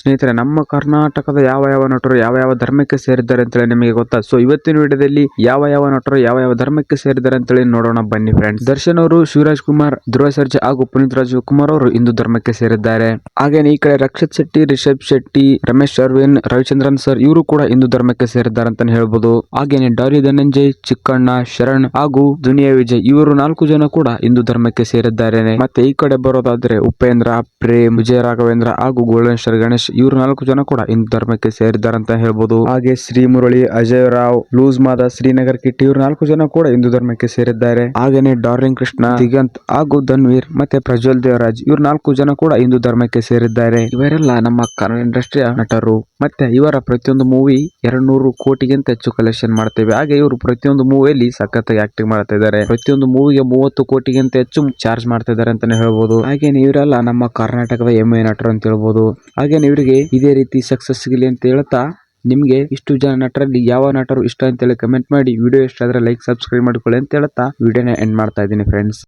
ಸ್ನೇಹಿತರೆ, ನಮ್ಮ ಕರ್ನಾಟಕದ ಯಾವ ಯಾವ ನಟರು ಯಾವ ಯಾವ ಧರ್ಮಕ್ಕೆ ಸೇರಿದ್ದಾರೆ ಅಂತೇಳಿ ನಿಮಗೆ ಗೊತ್ತಾ? ಸೊ ಇವತ್ತಿನ ವಿಡಿಯೋದಲ್ಲಿ ಯಾವ ಯಾವ ನಟರು ಯಾವ ಯಾವ ಧರ್ಮಕ್ಕೆ ಸೇರಿದ್ದಾರೆ ಅಂತೇಳಿ ನೋಡೋಣ ಬನ್ನಿ ಫ್ರೆಂಡ್ಸ್ ದರ್ಶನ್ ಅವರು, ಶಿವರಾಜ್ ಕುಮಾರ್, ಧ್ರುವ ಸರ್ಜಾ ಹಾಗೂ ಪುನೀತ್ ರಾಜ್ಕುಮಾರ್ ಅವರು ಹಿಂದೂ ಧರ್ಮಕ್ಕೆ ಸೇರಿದ್ದಾರೆ. ಹಾಗೇನೆ ಈ ಕಡೆ ರಕ್ಷಿತ್ ಶೆಟ್ಟಿ, ರಿಷಬ್ ಶೆಟ್ಟಿ, ರಮೇಶ್ ಅರವಿಂದ್ ರವಿಚಂದ್ರನ್ ಸರ್ ಇವರು ಕೂಡ ಹಿಂದೂ ಧರ್ಮಕ್ಕೆ ಸೇರಿದ್ದಾರೆ ಅಂತಾನೆ ಹೇಳ್ಬೋದು. ಹಾಗೇನೆ ಡಾಲಿ ಧನಂಜಯ್, ಚಿಕ್ಕಣ್ಣ ಶರಣ್ ಹಾಗೂ ದುನಿಯಾ ವಿಜಯ್ ಇವರು ನಾಲ್ಕು ಜನ ಕೂಡ ಹಿಂದೂ ಧರ್ಮಕ್ಕೆ ಸೇರಿದ್ದಾರೆ. ಮತ್ತೆ ಈ ಕಡೆ ಬರೋದಾದ್ರೆ ಉಪೇಂದ್ರ, ಪ್ರೇಮ್ ವಿಜಯ ರಾಘವೇಂದ್ರ ಹಾಗೂ ಗೋಲ್ಡೇಶ್ವರ ಗಣೇಶ್ ಇವರು ನಾಲ್ಕು ಜನ ಕೂಡ ಹಿಂದೂ ಧರ್ಮಕ್ಕೆ ಸೇರಿದ್ದಾರಂತ ಹೇಳ್ಬೋದು. ಹಾಗೆ ಶ್ರೀ ಮುರಳಿ, ಅಜಯ್ ರಾವ್, ಲೂಸ್ ಮಾದ, ಶ್ರೀನಗರ್ ಕಿಟ್ಟಿ, ಇವರು ನಾಲ್ಕು ಜನ ಕೂಡ ಹಿಂದೂ ಧರ್ಮಕ್ಕೆ ಸೇರಿದ್ದಾರೆ. ಹಾಗೇನೆ ಡಾರ್ಲಿಂಗ್ ಕೃಷ್ಣ, ದಿಗಂತ್ ಹಾಗೂ ಧನ್ವೀರ್ ಮತ್ತೆ ಪ್ರಜ್ವಲ್ ದೇವರಾಜ್, ಇವರು ನಾಲ್ಕು ಜನ ಕೂಡ ಹಿಂದೂ ಧರ್ಮಕ್ಕೆ ಸೇರಿದ್ದಾರೆ. ಇವರೆಲ್ಲ ನಮ್ಮ ಕನ್ನಡ ಇಂಡಸ್ಟ್ರಿಯ ನಟರು. ಮತ್ತೆ ಇವರ ಪ್ರತಿಯೊಂದು ಮೂವಿ ಎರಡ್ ನೂರು ಕೋಟಿಗಿಂತ ಹೆಚ್ಚು ಕಲೆಕ್ಷನ್ ಮಾಡ್ತೇವೆ. ಹಾಗೆ ಇವರು ಪ್ರತಿಯೊಂದು ಮೂವಿಯಲ್ಲಿ ಸಖತ್ತಾಗಿ ಆಕ್ಟಿಂಗ್ ಮಾಡ್ತಾ ಇದ್ದಾರೆ. ಪ್ರತಿಯೊಂದು ಮೂವಿಗೆ ಮೂವತ್ತು ಕೋಟಿಗಿಂತ ಹೆಚ್ಚು ಚಾರ್ಜ್ ಮಾಡ್ತಾ ಇದ್ದಾರೆ ಅಂತಾನೆ ಹೇಳ್ಬೋದು. ಹಾಗೆ ಇವರೆಲ್ಲ ನಮ್ಮ ಕರ್ನಾಟಕದ ಹೆಮ್ಮೆ ನಟರು ಅಂತ ಹೇಳ್ಬೋದು. ಹಾಗೆ ಇವರಿಗೆ ಇದೇ ರೀತಿ ಸಕ್ಸಸ್ ಸಿಗಲಿ ಅಂತ ಹೇಳ್ತಾ ನಿಮಗೆ ಇಷ್ಟು ಜನ ನಟರಲ್ಲಿ ಯಾವ ನಟರು ಇಷ್ಟ ಅಂತೇಳಿ ಕಮೆಂಟ್ ಮಾಡಿ. ವಿಡಿಯೋ ಇಷ್ಟ ಆದ್ರೆ ಲೈಕ್ ಸಬ್ಸ್ಕ್ರೈಬ್ ಮಾಡ್ಕೊಳ್ಳಿ ಅಂತ ಹೇಳ್ತಾ ವಿಡಿಯೋನ ಎಂಡ್ ಮಾಡ್ತಾ ಇದ್ದೀನಿ ಫ್ರೆಂಡ್ಸ್